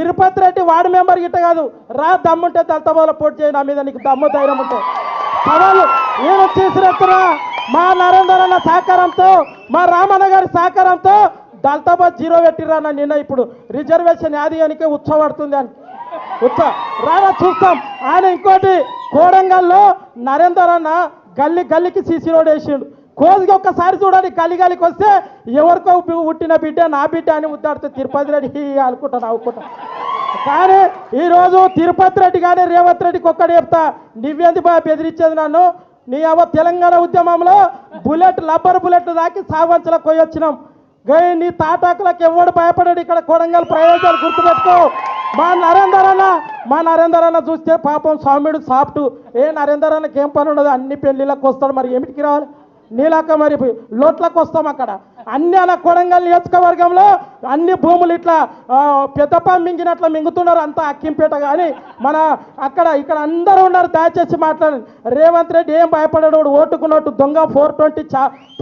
Tirupati Reddy ward member గిట్ట కాదు. రా దమ్ముంటే దళిత పోటీ చేయి నా మీద నీకు దమ్ము ధైర్యం ఉంటే. సవాలు నేను చేసినట్టున్నా మా నరేందర్ అన్న సహకారంతో మా రామన్న గారి సహకారంతో దళిత జీరో పెట్టిరన్న నిన్న ఇప్పుడు. రిజర్వేషన్ యాదిగానికే ఉత్సవడుతుంది అని. ఉత్సవ రానా చూస్తాం. ఆయన ఇంకోటి కోడంగల్లో నరేందర్ అన్న గల్లి గల్లికి సీసీ రోడ్ వేసిండు. కోదికి ఒక్కసారి చూడండి గలి గలికి వస్తే ఎవరికో పుట్టిన బిడ్డ నా బిడ్డ అని ముద్దాడితే తిరుపతి రెడ్డి అనుకుంటా నవ్వుకుంటా. కానీ ఈరోజు తిరుపతి రెడ్డి కానీ రేవంత్ రెడ్డికి ఒక్కడ చెప్తా నువ్వేంది బాగా బెదిరించేది నన్ను? నీ అవ తెలంగాణ ఉద్యమంలో బుల్లెట్ లబ్బర్ బుల్లెట్ దాకి సావంచలకు పోయి వచ్చినాం. గై నీ తాటాకులకు ఎవడు భయపడాడు? ఇక్కడ కొడంగల్ ప్రయోజనాలు గుర్తుపెట్టుకో. మా నరేందర్ అన్న మా నరేందర్ అన్న చూస్తే పాపం స్వామిడు సాఫ్ట్. ఏ నరేందర్ అన్నకి ఏం పని ఉండదు? అన్ని పెళ్ళిళ్ళకి వస్తాడు మరి. ఏమిటికి రావాలి? నీలాక మరి లోట్లకు వస్తాం అక్కడ. అన్ని అన్న కొడంగల్ నియోజకవర్గంలో అన్ని భూములు ఇట్లా ఆ, మింగినట్లు మింగుతున్నారు అంతా అక్కింపేట కానీ మన అక్కడ ఇక్కడ అందరూ ఉన్నారు దయచేసి మాట్లాడండి. రేవంత్ రెడ్డి ఏం భయపడాడు ఓటుకున్నట్టు దొంగ ఫోర్ ట్వంటీ చా